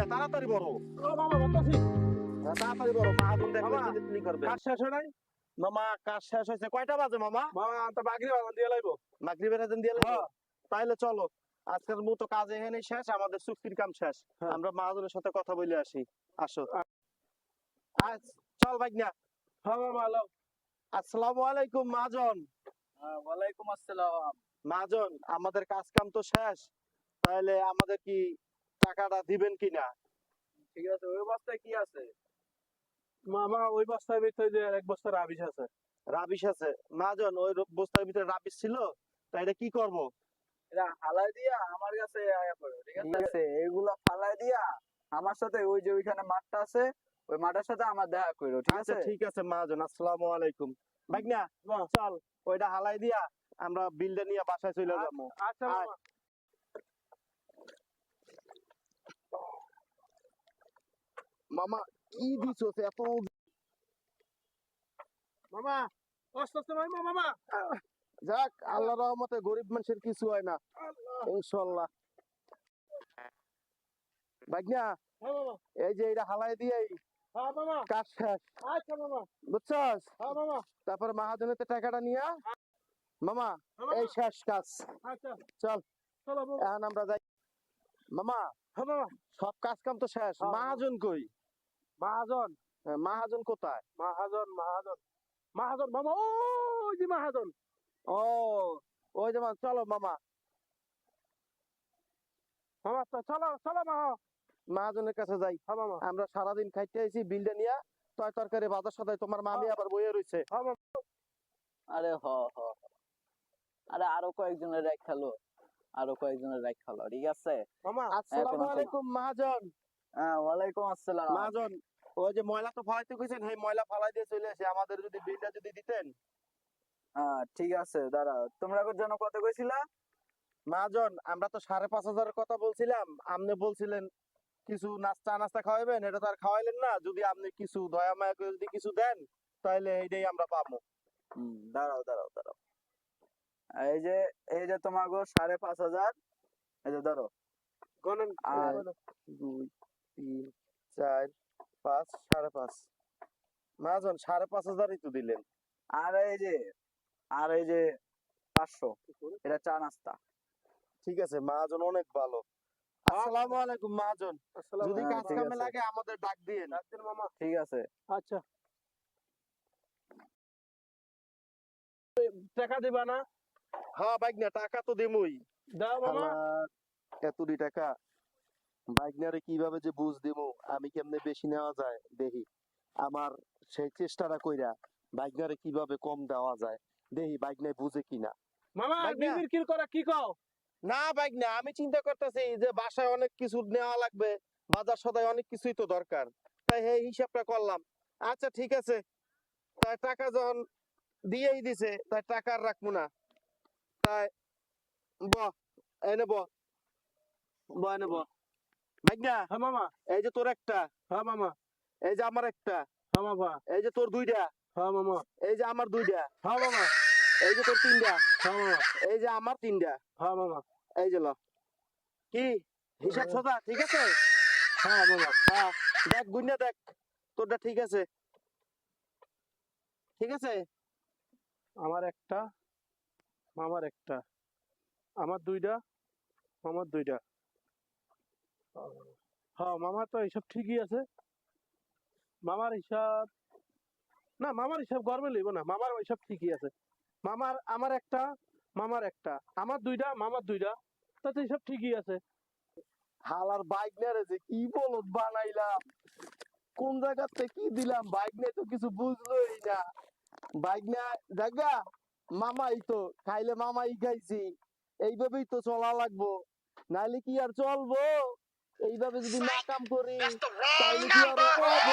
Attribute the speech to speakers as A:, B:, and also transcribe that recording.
A: না তাড়াতাড়ি বড়। হ্যাঁ, তাড়াতাড়ি বড়
B: মামা,
A: করবে।
B: কাজ শেষ হয় নাই?
A: মামা কাজ শেষ হয়েছে। কয়টা বাজে মামা?
B: মামা তো দিয়ে লাইবো।
A: মাগরিবের আজান দিয়ে?
B: হ্যাঁ।
A: তাইলে চলো আজকের মতো কাজ এখানে শেষ আমাদের চুক্তির কাম শেষ।
B: হ্যাঁ।
A: আমরা মাহাজনের সাথে কথা বলে আসি। আসো। আজ চল ভাগনা।
B: হ্যাঁ মামা
A: আসসালামু আলাইকুম মাজন।
B: ওয়ালাইকুম আসসালাম।
A: মাজন আমাদের কাজ কাম তো শেষ। তাহলে আমাদের কি টাকাটা দিবেন কিনা?
B: ঠিক আছে ওই বস্তায় কি আছে? মামা ওই বস্তার ভিতরে যে এক বস্তা রাবিশ আছে।
A: রাবিশ আছে? মাজন ওই বস্তার ভিতরে রাবিশ ছিল? তাই এটা কি করব?
B: এটা হালাই দিয়া আমার কাছে আয়া পড়ো ঠিক
C: আছে? এগুলা ফালাই দিয়া আমার সাথে ওই যে ওইখানে মাঠটা আছে ওই মাঠের সাথে আমার দেখা করো ঠিক
A: আচ্ছা
C: আছে?
A: ঠিক আছে মাজন আসসালামু আলাইকুম। ভাগনা চল ওইটা হালাই দিয়া আমরা বিলটা নিয়ে বাসায় চলে। যাব।
B: আচ্ছা মামা
A: কি দিছস এত
B: মামা কষ্ট মামা মামা?
A: যাক আল্লাহ রহমতে গরিব মানুষের কিছু হয় না। ইনশাল্লাহ ভাগনা
B: হ্যাঁ
A: এই যে এটা হালাই দিয়ে
B: হ্যাঁ
A: কাজ শেষ।
B: আচ্ছা
A: বুঝছস?
B: হ্যাঁ
A: তারপর মাহাজনেতে টাকাটা নিয়া মামা এই শেষ কাজ।
B: আচ্ছা।
A: চল। এখন আমরা যাই। মামা
B: মামা।
A: সব কাজ কাম তো শেষ। মাহাজন কই?
B: মহাজন।
A: হ্যাঁ, মাহাজন কোথায়?
B: মহাজন মহাজন। মহাজন মামা ও ওই যে মহাজন।
A: ও ওই যেমন চলো মামা।
B: মামা চলো চলো মামা।
A: মাহাজনের কাছে যাই।
B: হ্যাঁ
A: আমরা সারাদিন খাইতে আইছি বিলটা নিয়া তয় তরকারি বাজার সদাই তোমার মামি আবার বইয়ে রইছে।
B: হ্যাঁ
C: আরে হ হ। আরে আরও কয়েকজনের রাখ খেলো আরও কয়েকজনের রাখ খেলো ঠিক আছে?
B: মামা।
A: আসসালামু। আলাইকুম মাহাজন।
C: হ্যাঁ ওয়ালাইকুম আসসালাম।
A: মাহাজন ওই যে ময়লা তো ফলাইতে কইছেন ময়লা ফালাই দিয়ে চলে আসে আমাদের যদি বিলটা যদি দিতেন।
C: হ্যাঁ ঠিক আছে দাঁড়াও। তোমরা জন্য কত কইছিলা?
A: মাহাজন আমরা তো সাড়ে পাঁচ হাজারের কথা বলছিলাম আপনি বলছিলেন কিছু নাস্তা নাস্তা খাওয়াবেন এটা তো আর খাওয়াইলেন না যদি আপনি কিছু দয়া মায়া করে যদি কিছু দেন তাহলে এইটাই আমরা পাবো।
C: দাঁড়াও দাঁড়াও দাঁড়াও। এই যে এই যে তোমার সাড়ে পাঁচ হাজার এই যে ধরো
B: গণন
C: আর
A: দুই তিন চার পাঁচ সাড়ে পাঁচ। মাহাজন সাড়ে পাঁচ হাজারই তো দিলেন।
C: আর এই যে আর এই যে পাঁচশো এটা চা নাস্তা।
A: ঠিক আছে মাহাজন অনেক ভালো। আসসালামু আলাইকুম যদি কাজ কামে লাগে আমাদের ডাক
B: মামা।
C: ঠিক আছে।
B: আচ্ছা। টাকা দিবা না?
A: হ্যাঁ বাইক না টাকা তো দিমুই।
B: দাও মামা।
A: আমার এতটি টাকা। বাইক নারে কীভাবে যে বুঝ দিমু আমি কেমনে বেশি নেওয়া যায় দেখি আমার সেই চেষ্টাটা কইরা বাইক নারে কীভাবে কম দেওয়া যায় দেখি বাইকনাই বুঝে কিনা।
B: মামা
A: না।
B: বিবির কির কি কও?
A: না বাইক না আমি চিন্তা করতেছি যে বাসায় অনেক কিছু নেওয়া লাগবে বাজার সদায় অনেক কিছুই তো দরকার। তাই এই হিসাবটা করলাম। আচ্ছা ঠিক আছে। তাই টাকা যখন দিয়েই দিছে তাই টাকা আর রাখব না। তাই ব এনে ব। ব এনে ব।
B: হ্যাঁ মামা।
A: এই যে তোর একটা
B: হ্যাঁ মামা।
A: এই যে আমার একটা
B: হ্যাঁ মামা।
A: এই যে তোর দুইটা
B: হ্যাঁ মামা।
A: এই যে আমার দুইটা
B: হ্যাঁ মামা।
A: এই যে তোর তিনটা
B: হ্যাঁ মামা।
A: এই যে আমার তিনটা
B: হ্যাঁ মামা।
A: এই যে ল। কি? হিসাব সোজা ঠিক আছে?
B: হ্যাঁ মামা।
A: হ্যাঁ দেখ দেখ তোরটা ঠিক আছে। ঠিক আছে?
B: আমার একটা মামার একটা আমার দুইটা মামার দুইটা। হ্যাঁ মামার তো হিসাব ঠিকই আছে। মামার হিসাব না, মামার হিসাব গর্বে লইব না, মামার হিসাব ঠিকই আছে। মামার, আমার একটা, মামার একটা। আমার দুইটা, মামার দুইটা। তাতে হিসাব ঠিকই আছে।
A: হালার বাইক নিয়ে যে কি বলত বানাইলাম। কোন জায়গাতে কি দিলাম বাইক নিয়ে তো কিছু বুঝলোই না। বাইক নিয়ে জায়গা মামাই তো, খাইলে মামাই খাইছি। এইভাবেই তো চলা লাগবো। নাইলে কি আর চলবো? এইভাবে যদি না কাম করি তাইলে কি আর হব